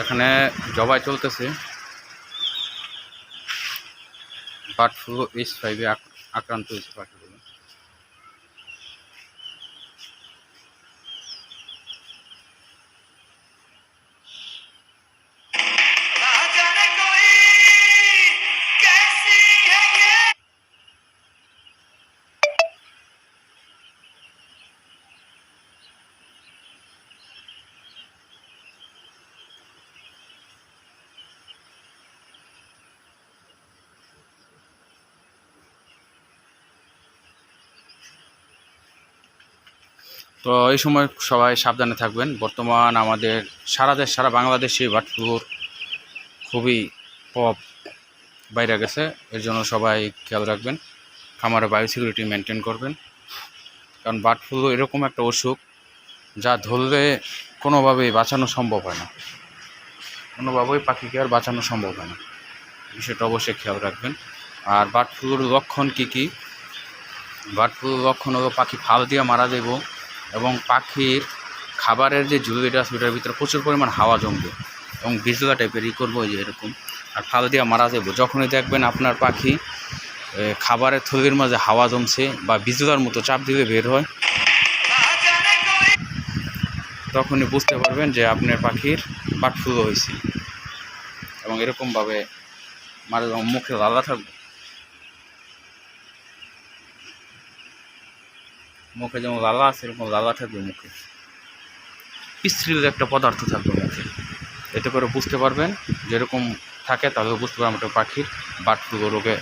এখানে জবাই চলতেছে। বার্ড ফ্লু এইচ ফাইভে আক্রান্ত হয়েছে পাখিগুলো। তো এই সময় সবাই সাবধানে থাকবেন। বর্তমান আমাদের সারা দেশ, সারা বাংলাদেশে বার্ড ফ্লুর খুবই প্রভাব বাইরে গেছে। এর জন্য সবাই খেয়াল রাখবেন। খামারে বায়ো সিকিউরিটি মেনটেন করবেন। কারণ বার্ড ফ্লু এরকম একটা অসুখ যা ধরলে কোনোভাবেই বাঁচানো সম্ভব হয় না। কোনোভাবেই পাখিকে আর বাঁচানো সম্ভব হয় না। বিষয়টা অবশ্যই খেয়াল রাখবেন। আর বার্ড ফ্লুর লক্ষণ কী কী? বার্ড ফ্লুর লক্ষণ হলো পাখি ফাল দিয়ে মারা যাব এবং পাখির খাবারের যে ঝুঁকিটা আছে ওটার ভিতরে প্রচুর পরিমাণ হাওয়া জমবে এবং বিজলা টাইপের ই করব যে এরকম। আর ফাল দিয়া মারা যাব যখনই দেখবেন আপনার পাখি খাবারের থলির মাঝে হাওয়া জমছে বা বিজলার মতো চাপ দিলে বের হয়, তখনই বুঝতে পারবেন যে আপনার পাখির বাটফুলো হয়েছে। এবং এরকমভাবে মারা মুখে লালা থাকবে। মুখে যেমন লালা সেরকম লালা থাকবে মুখে। পিস্ত্রিল একটা পদার্থ থাকবে মুখে। এতে করে বুঝতে পারবেন, যেরকম থাকে তাহলে বুঝতে পারবেন একটা পাখির বাট ফ্লু রোগে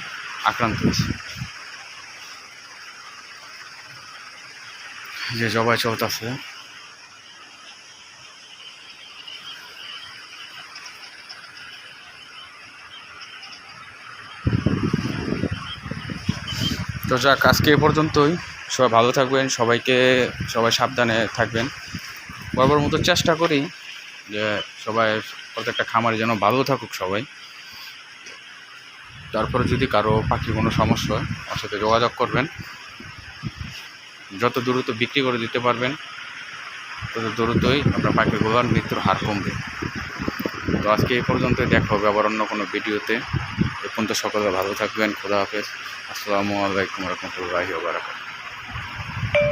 আক্রান্ত হয়েছে যে জবাই চলতেছে তো যাক, আজকে এ পর্যন্তই। সবাই ভালো থাকবেন, সবাইকে, সবাই সাবধানে থাকবেন। বরাবর মতো চেষ্টা করি যে সবাই প্রত্যেকটা খামারে যেন ভালো থাকুক সবাই। তারপরে যদি কারও পাখি কোনো সমস্যা হয় আমার সাথে যোগাযোগ করবেন। যত দ্রুত বিক্রি করে দিতে পারবেন, তত দ্রুতই আপনার পাখিগুলোর মৃত্যুর হার কমবে। তো আজকে এই পর্যন্তই দেখা হবে আবার অন্য কোনো ভিডিওতে। এ পর্যন্ত সকলে ভালো থাকবেন, খোদা হাফেজ। আসসালামু আলাইকুম রহমতুল্লাহি ওবারাকাতুহু